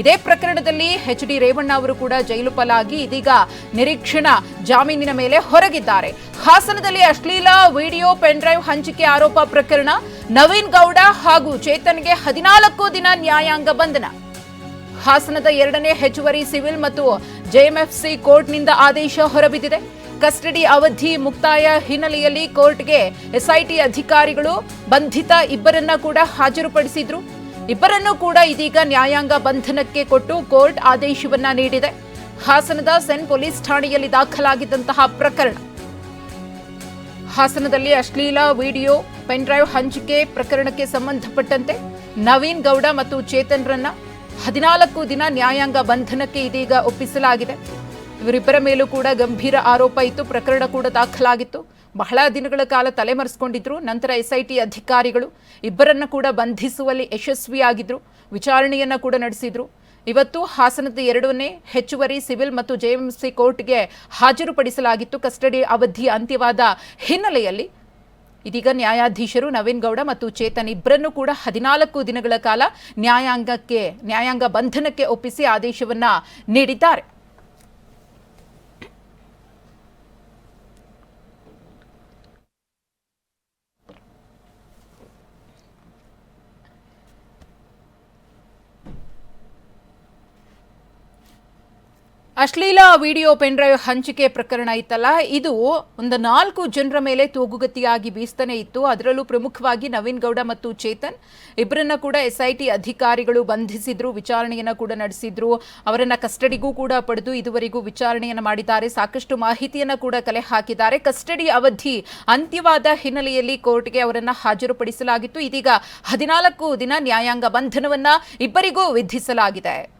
ಇದೇ ಪ್ರಕರಣದಲ್ಲಿ H D Revanna ಅವರು ಕೂಡ ಜೈಲು ಪಾಲಾಗಿ ಇದೀಗ ನಿರೀಕ್ಷಣಾ ಜಾಮೀನಿನ ಮೇಲೆ ಹೊರಗಿದ್ದಾರೆ. ಹಾಸನದಲ್ಲಿ ಅಶ್ಲೀಲ ವಿಡಿಯೋ ಪೆನ್ಡ್ರೈವ್ ಹಂಚಿಕೆ ಆರೋಪ ಪ್ರಕರಣ. ನವೀನ್ ಗೌಡ ಹಾಗೂ ಚೇತನ್ಗೆ ಹದಿನಾಲ್ಕು ದಿನ ನ್ಯಾಯಾಂಗ ಬಂಧನ. ಹಾಸನದ ಎರಡನೇ ಹೆಚ್ಚುವರಿ ಸಿವಿಲ್ ಮತ್ತು ಜೆಎಂಎಫ್ಸಿ ಕೋರ್ಟ್ನಿಂದ ಆದೇಶ ಹೊರಬಿದ್ದಿದೆ. ಕಸ್ಟಡಿ ಅವಧಿ ಮುಕ್ತಾಯ ಹಿನ್ನೆಲೆಯಲ್ಲಿ ಕೋರ್ಟ್ಗೆ ಎಸ್ಐಟಿ ಅಧಿಕಾರಿಗಳು ಬಂಧಿತ ಇಬ್ಬರನ್ನ ಕೂಡ ಹಾಜರುಪಡಿಸಿದ್ರು. ಇಬ್ಬರನ್ನೂ ಕೂಡ ಇದೀಗ ನ್ಯಾಯಾಂಗ ಬಂಧನಕ್ಕೆ ಕೊಟ್ಟು ಕೋರ್ಟ್ ಆದೇಶವನ್ನ ನೀಡಿದೆ. ಹಾಸನದ ಸೆನ್ ಪೊಲೀಸ್ ಠಾಣೆಯಲ್ಲಿ ದಾಖಲಾಗಿದ್ದಂತಹ ಪ್ರಕರಣ. ಹಾಸನದಲ್ಲಿ ಅಶ್ಲೀಲ ವಿಡಿಯೋ ಪೆನ್ಡ್ರೈವ್ ಹಂಚಿಕೆ ಪ್ರಕರಣಕ್ಕೆ ಸಂಬಂಧಪಟ್ಟಂತೆ ನವೀನ್ ಗೌಡ ಮತ್ತು ಚೇತನ್ರನ್ನ ಹದಿನಾಲ್ಕು ದಿನ ನ್ಯಾಯಾಂಗ ಬಂಧನಕ್ಕೆ ಇದೀಗ ಒಪ್ಪಿಸಲಾಗಿದೆ. ಇವರಿಬ್ಬರ ಮೇಲೂ ಕೂಡ ಗಂಭೀರ ಆರೋಪ ಇತ್ತು. ಪ್ರಕರಣ ಕೂಡ ದಾಖಲಾಗಿತ್ತು. ಬಹಳ ದಿನಗಳ ಕಾಲ ತಲೆಮರೆಸ್ಕೊಂಡಿದ್ರು. ನಂತರ ಎಸ್ಐಟಿ ಅಧಿಕಾರಿಗಳು ಇಬ್ಬರನ್ನ ಕೂಡ ಬಂಧಿಸುವಲ್ಲಿ ಯಶಸ್ವಿಯಾಗಿದ್ರು. ವಿಚಾರಣೆಯನ್ನ ಕೂಡ ನಡೆಸಿದ್ರು. ಇವತ್ತು ಹಾಸನದ ಎರಡನೇ ಹೆಚ್ಚುವರಿ ಸಿವಿಲ್ ಮತ್ತು ಜೆಎಂಸಿ ಕೋರ್ಟ್ಗೆ ಹಾಜರುಪಡಿಸಲಾಗಿತ್ತು. ಕಸ್ಟಡಿ ಅವಧಿ ಅಂತ್ಯವಾದ ಹಿನ್ನೆಲೆಯಲ್ಲಿ ಇದೀಗ ನ್ಯಾಯಾಧೀಶರು ನವೀನ್ ಗೌಡ ಮತ್ತು ಚೇತನ್ ಇಬ್ಬರನ್ನು ಕೂಡ ಹದಿನಾಲ್ಕು ದಿನಗಳ ಕಾಲ ನ್ಯಾಯಾಂಗಕ್ಕೆ, ನ್ಯಾಯಾಂಗ ಬಂಧನಕ್ಕೆ ಒಪ್ಪಿಸಿ ಆದೇಶವನ್ನ ನೀಡಿದ್ದಾರೆ. ಅಶ್ಲೀಲ ವಿಡಿಯೋ ಪೆನ್ಡ್ರೈವ್ ಹಂಚಿಕೆ ಪ್ರಕರಣ ಇತ್ತಲ್ಲ. ಇದು ಒಂದು ನಾಲ್ಕು ಜನರ ಮೇಲೆ ತೂಗುಗತಿಯಾಗಿ ಬೀಸ್ತಾನೆ ಇತ್ತು. ಅದರಲ್ಲೂ ಪ್ರಮುಖವಾಗಿ ನವೀನ್ ಗೌಡ ಮತ್ತು ಚೇತನ್ ಇಬ್ಬರನ್ನ ಕೂಡ ಎಸ್ಐಟಿ ಅಧಿಕಾರಿಗಳು ಬಂಧಿಸಿದ್ರು, ವಿಚಾರಣೆಯನ್ನು ಕೂಡ ನಡೆಸಿದ್ರು. ಅವರನ್ನ ಕಸ್ಟಡಿಗೂ ಕೂಡ ಪಡೆದು ಇದುವರೆಗೂ ವಿಚಾರಣೆಯನ್ನು ಮಾಡಿದ್ದಾರೆ. ಸಾಕಷ್ಟು ಮಾಹಿತಿಯನ್ನು ಕೂಡ ಕಲೆ ಹಾಕಿದ್ದಾರೆ. ಕಸ್ಟಡಿ ಅವಧಿ ಅಂತ್ಯವಾದ ಹಿನ್ನೆಲೆಯಲ್ಲಿ ಕೋರ್ಟ್ಗೆ ಅವರನ್ನ ಹಾಜರುಪಡಿಸಲಾಗಿತ್ತು. ಇದೀಗ ಹದಿನಾಲ್ಕು ದಿನ ನ್ಯಾಯಾಂಗ ಬಂಧನವನ್ನ ಇಬ್ಬರಿಗೂ ವಿಧಿಸಲಾಗಿದೆ.